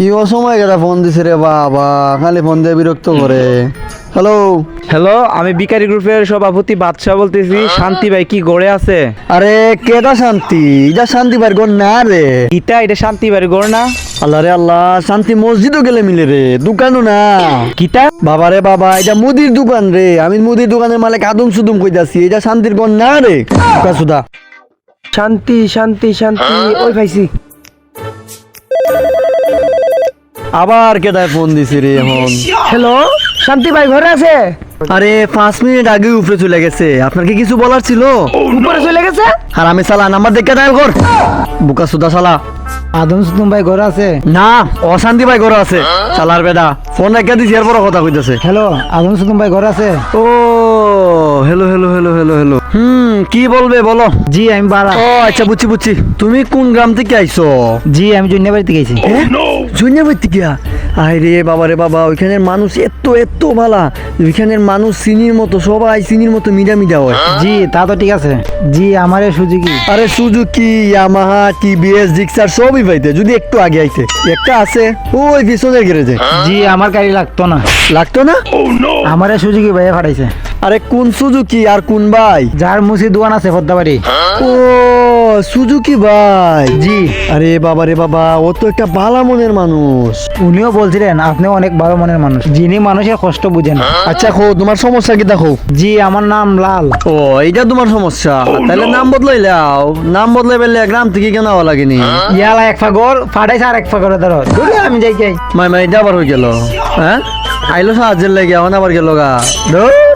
ই অসময় কেটা ফোন দিছে রে বাবা খালি ফোন দিয়ে বিরক্ত করে। হ্যালো হ্যালো আমি বিকারি গ্রুপের সভাপতি বাদশাহ বলতেছি। শান্তি ভাই কি গড়ে আছে? আরে কেটা শান্তি? এটা শান্তি বার গো না রে। গীতা এটা শান্তি বাড়ি গড় না? আল্লাহ রে আল্লাহ শান্তি মসজিদও গেলে মিলে রে দোকানও না। গীতা বাবা রে বাবা এটা মুদির দোকান রে। আমি মুদির দোকানের মালিক আদম সুদুম কইতাছি এটা শান্তির গণ না রে। সুদা। শান্তি শান্তি শান্তি ওই পাইছি। আবার কেদায় ফোন দিছি রে এখন হ্যালো শান্তি ভাই ঘরে আছে? আরে পাঁচ মিনিট আগে উপরে চলে গেছে। আপনার কি কিছু বলার ছিল? উপরে চলে গেছে? আর আমি সালা নাম্বার দেখে ডায়াল কর। বুকা সুদা সালা আদম সুদম ভাই ঘরে আছে? না অশান্তি ভাই ঘরে আছে। সালার বেদা ফোন রেখে দিছি এরপর কথা কইতেছে। হ্যালো আদম সুদম ভাই ঘরে আছে? ও hello hello hello hello hello. হুম কি বলবে বলো। জি আমি বাড়া। ও আচ্ছা বুঝছি বুঝছি। তুমি কোন গ্রাম থেকে আইছো? জি আমি জন্যাবাড়িতে গেছি। জুনিয়া থেকে আয় রে বাবা রে বাবা ওইখানের মানুষ এত এত ভালা। ওইখানের মানুষ চিনির মতো সবাই চিনির মতো মিডা মিডা হয়। জি তা তো ঠিক আছে। জি আমারে সুজুকি আরে সুজুকি ইয়ামাহা টিভিএস জিক্সার সবই পাইতে যদি একটু আগে আইতে একটা আছে ওই পিছনের গ্যারেজে। জি আমার গাড়ি লাগতো না। লাগতো না? আমারে সুজুকি ভাইয়া ফাটাইছে? আরে কোন সুজুকি আর কোন ভাই? যার মুসি দোকান আছে পদ্মাবাড়ি ও সুজুকি ভাই। জি। আরে বাবা রে বাবা ও তো একটা ভালো মনের মানুষ। উনিও বলছিলেন আপনি অনেক ভালো মনের মানুষ। যিনি মানুষের কষ্ট বুঝেন। আচ্ছা খো তোমার সমস্যা কি দেখো? জি আমার নাম লাল। ও এইটা তোমার সমস্যা। তাহলে নাম বদলাই লাও। নাম বদলাই পেলে গ্রাম থেকে কেন হওয়া লাগেনি? ইয়ালা এক ফাগর ফাটাইছে আর এক ফাগর ধরো ধরে আমি যাই যাই। মাই মাই এটা আবার হয়ে গেল। হ্যাঁ? আইলো সাহায্যের লাগে এখন আবার গেল গা। ধুর।